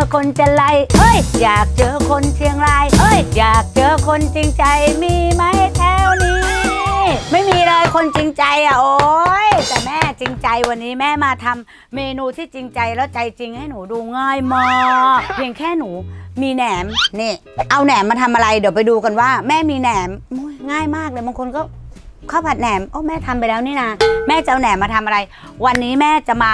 อคนจะไล่เอ้ย อยากเจอคนเชียงรายเอ้ย อยากเจอคนจริงใจมีไหมแถวนี้ ไม่มีเลยคนจริงใจอะโอ้ยแต่แม่จริงใจวันนี้แม่มาทำเมนูที่จริงใจแล้วใจจริงให้หนูดูง่ายมากเพียงแค่หนูมีแหนมนี่ เอาแหนมมาทำอะไรเดี๋ยวไปดูกันว่า แม่มีแหนมอุ๊ยง่ายมากเลยบางคนก็ ข้าวผัดแหนม โอ้แม่ทำไปแล้วนี่นะ แม่จะเอาแหนมมาทำอะไร วันนี้แม่จะมา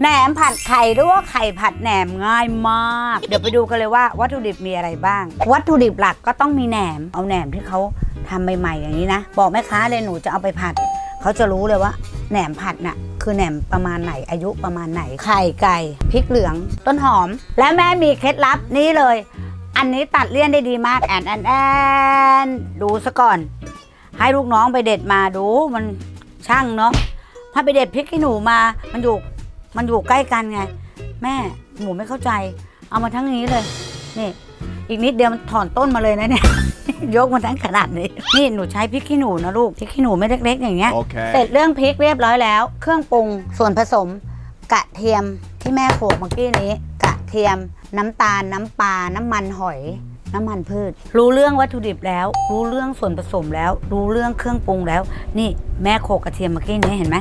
แหนมผัดไข่หรือว่าไข่ผัดแหนมง่ายมาก เดี๋ยวไปดูกันเลยว่าวัตถุดิบมีอะไรบ้าง วัตถุดิบหลักก็ต้องมีแหนม เอาแหนมที่เขาทำใหม่ๆอย่างนี้นะ บอกแม่ค้าเลยหนูจะเอาไปผัด เขาจะรู้เลยว่าแหนมผัดน่ะคือแหนมประมาณไหนอายุประมาณไหน ไข่ไก่พริกเหลือง ต้นหอม และแม่มีเคล็ดลับนี้เลย อันนี้ตัดเลี่ยนได้ดีมากแอนแอนแอนดูซะก่อน ให้ลูกน้องไปเด็ดมาดูมันช่างเนาะถ้าไปเด็ดพริกขี้หนูมา มันอยู่ มันอยู่ใกล้กันไง แม่หนูไม่เข้าใจ เอามาทั้งนี้เลยนี่ อีกนิดเดียวมันถอนต้นมาเลยนะเนี่ย ยกมาทั้งขนาดนี้ นี่หนูใช้พริกขี้หนูนะลูกพริกขี้หนูไม่เล็กๆอย่างเงี้ยเสร็ Okay. จเรื่องพริกเรียบร้อยแล้ว เครื่องปรุงส่วนผสม กระเทียมที่แม่โขลกเมื่อกี้นี้ กระเทียม น้ำตาล น้ำปลา น้ำมันหอย น้ำมันพืช รู้เรื่องวัตถุดิบแล้ว รู้เรื่องส่วนผสมแล้ว รู้เรื่องเครื่องปรุงแล้ว นี่แม่โขลกกระเทียมเมื่อกี้นี้เห็นไหม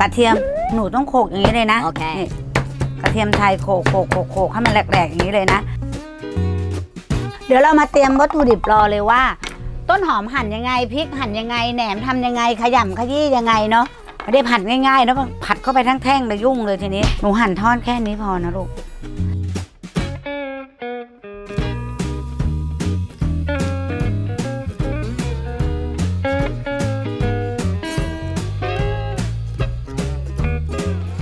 กระเทียม หนูต้องโขลกอย่างนี้เลยนะโอเคนี่กระเทียมไทยโขลกโขลกโขลกโขลกให้มันแหลกๆอย่างนี้เลยนะ เดี๋ยวเรามาเตรียมวัตถุดิบรอเลยว่า ต้นหอมหั่นยังไงพริกหั่นยังไงแหนมทำยังไงขยำขยี้ยังไงเนาะไม่ได้ผัดง่ายๆนะผัดเข้าไปทั้งแท่งเลยยุ่งเลยทีนี้หนูหั่นทอดแค่นี้พอนะลูก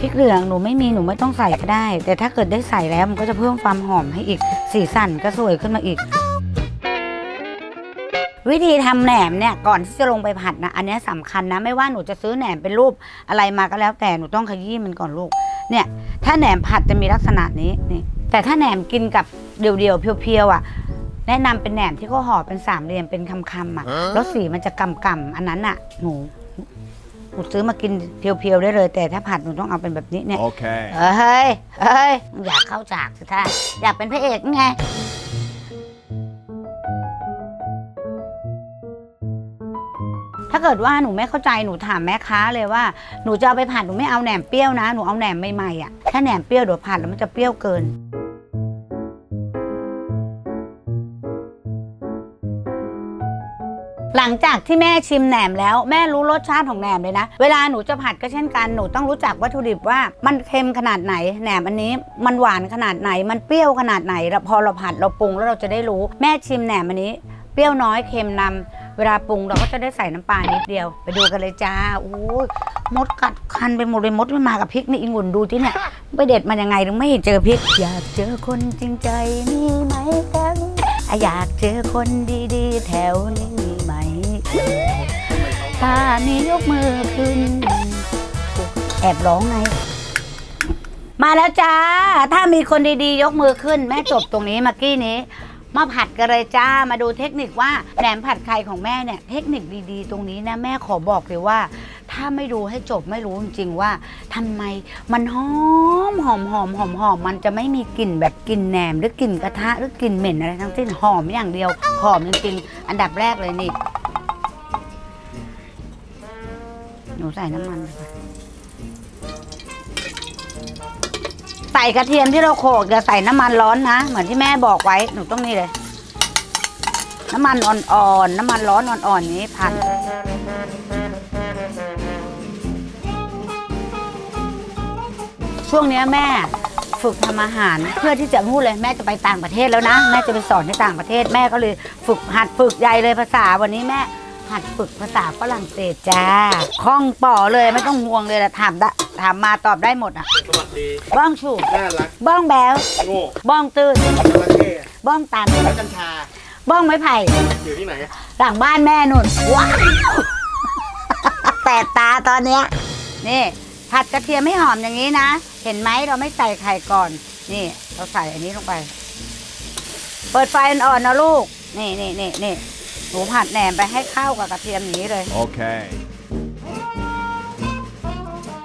พริกเหลืองหนูไม่มีหนูไม่ต้องใส่ก็ได้ แต่ถ้าเกิดได้ใส่แล้วมันก็จะเพิ่มความหอมให้อีก สีสันก็สวยขึ้นมาอีก วิธีทำแหนมเนี่ยก่อนที่จะลงไปผัดนะอันเนี้ยสำคัญนะไม่ว่าหนูจะซื้อแหนมเป็นรูปอะไรมาก็แล้ว แต่หนูต้องขยี้มันก่อนลูกเนี่ย ถ้าแหนมผัดจะมีลักษณะนี้นี่ แต่ถ้าแหนมกินกับเดี่ยวๆเพียวๆอะแนะนำเป็นแหนมที่เขาห่อเป็นสามเหลี่ยมเป็นคำๆอะแล้วสีมันจะกำๆอันนั้นอะหนูห นูซื้อมากินเพียวๆได้เลย แต่ถ้าผัดหนูต้องเอาเป็นแบบนี้เนี่ย Okay. เออเฮ้ย เฮ้ย อยากเข้าฉากสิท่าอยากเป็นพระเอกไง ถ้าเกิดว่าหนูไม่เข้าใจหนูถามแม่ค้าเลยว่าหนูจะเอาไปผัดหนูไม่เอาแหนมเปรี้ยวนะ หนูเอาแหนมใหม่ๆอะ ถ้าแหนมเปรี้ยวเดี๋ยวผัดแล้วมันจะเปรี้ยวเกิน หลังจากที่แม่ชิมแหนมแล้วแม่รู้รสชาติของแหนมเลยนะ เวลาหนูจะผัดก็เช่นกันหนูต้องรู้จักวัตถุดิบว่ามันเค็มขนาดไหนแหนมอันนี้มันหวานขนาดไหนมันเปรี้ยวขนาดไหนแล้วพอเราผัดเราปรุงแล้วเราจะได้รู้ แม่ชิมแหนมอันนี้ เปรี้ยวน้อยเค็มนำเวลาปรุงเราก็จะได้ใส่น้ำปลานิดเดียว ไปดูกันเลยจ้าโอ้ยมดกัดคันไปหมดเลยมดไม่มากับพริกนี่อิงุ่นดูที่เนี่ยไปเด็ดมันยังไงถึงไม่เห็นเจอพริก อยากเจอคนจริงใจมีไหมแถวนี้อะอยากเจอคนดีๆ แถวนี้ ถ้ามียกมือขึ้น แอบร้องไง มาแล้วจ้า ถ้ามีคนดีๆ ยกมือขึ้น แม่จบตรงนี้เมื่อกี้นี้ มาผัดกันเลยจ้า มาดูเทคนิคว่าแหนมผัดไข่ของแม่เนี่ย เทคนิคดีๆ ตรงนี้นะ แม่ขอบอกเลยว่า ถ้าไม่ดูให้จบไม่รู้จริงๆว่าทำไมมันหอมหอมหอมหอมหอมมันจะไม่มีกลิ่นแบบกลิ่นแหนมหรือกลิ่นกระทะหรือกลิ่นเหม็นอะไรทั้งสิ้นหอมอย่างเดียวหอมจริงๆอันดับแรกเลยนี่ หนูใส่น้ำมันไปก่อนใส่กระเทียมที่เราโขลกอย่าใส่น้ำมันร้อนนะ เหมือนที่แม่บอกไว้ หนูต้องนี่เลย น้ำมันอ่อนๆ น้ำมันร้อนอ่อนๆอย่างนี้พันช่วงเนี้แม่ฝึกทำอาหารเพื่อที่จะพูดเลยแม่จะไปต่างประเทศแล้วนะ แม่จะไปสอนที่ต่างประเทศ แม่ก็เลยฝึกหัดฝึกใหญ่เลยภาษาวันนี้แม่ หัดฝึกภาษาฝรั่งเศสจ้าคล่องป่อเลยไม่ต้องห่วงเลยละถามได้ถามมาตอบได้หมดอะ สวัสดี บ้องชูน่ารัก บ้องแบวโง่บ้องตื้นจระเข้บ้องตัน แล้วกัญชา บ้องไม้ไผ่ อยู่ที่ไหนหลังบ้านแม่นุ่น ว้าวแปดตาตอนเนี้ย นี่ ผัดกระเทียมให้หอมอย่างนี้นะ เห็นไหมเราไม่ใส่ไข่ก่อน นี่ เราใส่อันนี้ลงไป เปิดไฟอ่อนๆนะลูก นี่นี่นี่นี่ หนูผัดแหนมไปให้เข้ากับกระเทียมอย่างนี้เลย Okay.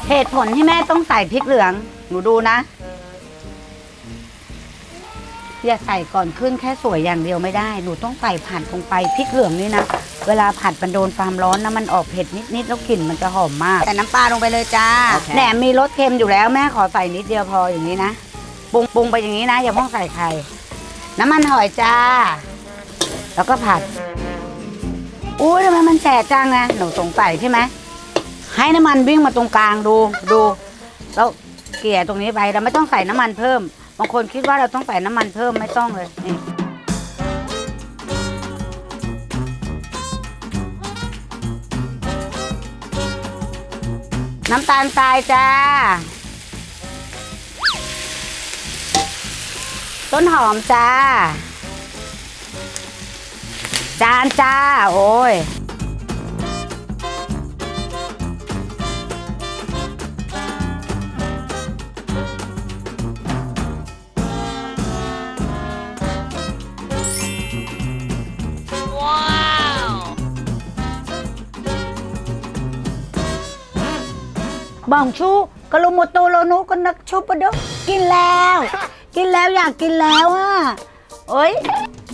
เหตุผลที่แม่ต้องใส่พริกเหลือง หนูดูนะ อย่าใส่ก่อนขึ้นแค่สวยอย่างเดียวไม่ได้ หนูต้องใส่ผัดลงไปพริกเหลืองนี่นะ เวลาผัดมันโดนความร้อนนะมันออกเผ็ดนิดๆแล้วกลิ่นมันจะหอมมากแต่น้ำปลาลงไปเลยจ้า โอเค แหนมมีรสเค็มอยู่แล้วแม่ขอใส่นิดเดียวพออย่างนี้นะ ปรุงปรุงไปอย่างนี้นะ อย่าเพิ่งใส่ไข่ น้ำมันหอยจ้า แล้วก็ผัด อุ้ยทำไมมันแฉะจังอะหนูสงสัยใช่ไหมให้น้ำมันวิ่งมาตรงกลางดูดู แล้วเกลี่ยตรงนี้ไปเราไม่ต้องใส่น้ำมันเพิ่มบางคนคิดว่าเราต้องใส่น้ำมันเพิ่มไม่ต้องเลยนี่น้ำตาลทรายจ้า ต้นหอมจ้าานจ้า โอ้ยบองชูกะลุโมโตโลนุก็นักชุบปะดกินแล้ว กินแล้วอยากกินแล้วอะเอ้ย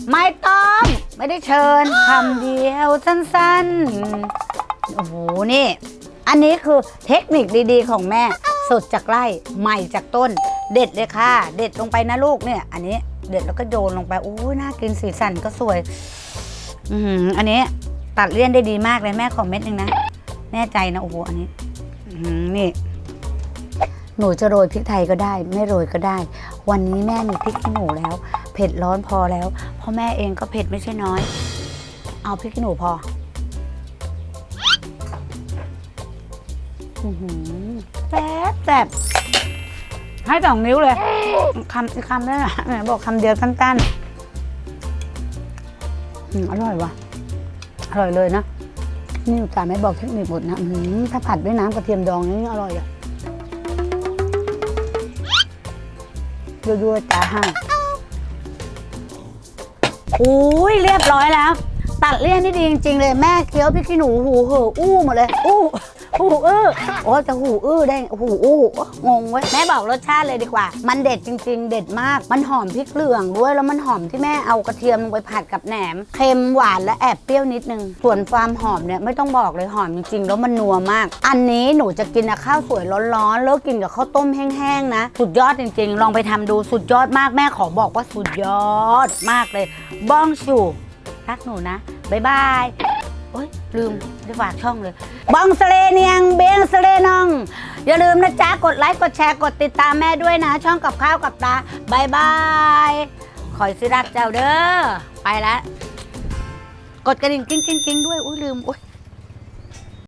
ไม่ต้อง ไม่ได้เชิญคำเดียวสั้นๆ โอ้โห นี่ อันนี้คือเทคนิคดีๆ ของแม่ สดจากไร่ใหม่จากต้น เด็ดเลยค่ะ เด็ดลงไปนะลูกเนี่ย อันนี้เด็ดแล้วก็โยนลงไปโอ้ยน่ากินสีสันก็สวย อืออันนี้ตัดเลี่ยนได้ดีมากเลยแม่ขอเม็ดหนึงนะ แน่ใจนะโอ้โหอันนี้อื้อหือนี่ หนูจะโรยพริกไทยก็ได้ ไม่โรยก็ได้ วันนี้แม่มีพริกขี้หนูแล้ว ผ็ดร้อนพอแล้วเพราะแม่เองก็เผ็ดไม่ใช่น้อย เอาพริกขี้หนูพออื้อหือแซ่บแซ่บให้สองนิ้วเลยคำอีกคำได้ไหมไหนบอกคำเดียวสั้นๆอืมอร่อยว่ะ อร่อยเลยนะนี่อุตส่าห์ไม่บอกเทคนิคหมดนะอื้อหือถ้าผัดด้วยน้ำกระเทียมดองนี่อร่อยอะยั่วๆจ้าห้า อุ้ยเรียบร้อยแล้ว ตัดเลี่ยนนี่ดีจริง ๆ เลยแม่เคี้ยวพริกขี้หนูหูเหอะอู้หมดเลยอู้ หูอื้อโอ้จะหูอื้อได้หูอู้งงเว้ยแม่บอกรสชาติเลยดีกว่า มันเด็ดจริง ๆ เด็ดมาก มันหอมพริกเหลืองด้วยแล้วมันหอมที่แม่เอากระเทียมลงไปผัดกับแหนมเค็มหวานและแอบเปรี้ยวนิดนึงส่วนความหอมเนี่ยไม่ต้องบอกเลยหอมจริงๆ แล้วมันนัวมาก อันนี้หนูจะกินกับข้าวสวยร้อนๆแล้วกินกับข้าวต้มแห้งๆนะสุดยอดจริง ๆ ลองไปทำดูสุดยอดมากแม่ขอบอกว่าสุดยอดมากเลย บ้องชูรักหนูนะบ๊ายบาย โอ๊ยลืมได้ฝากช่องเลย บองสเลเนียงเบงสเลนอง อย่าลืมนะจ๊ะ กดไลค์กดแชร์กดติดตามแม่ด้วยนะ ช่องกับข้าวกับตาบายบายคอยสิรักเจ้าเด้อไปแล้วกดกระดิ่งกิ้งกิ้งกิ้งด้วย อุ้ยลืมอุ้ย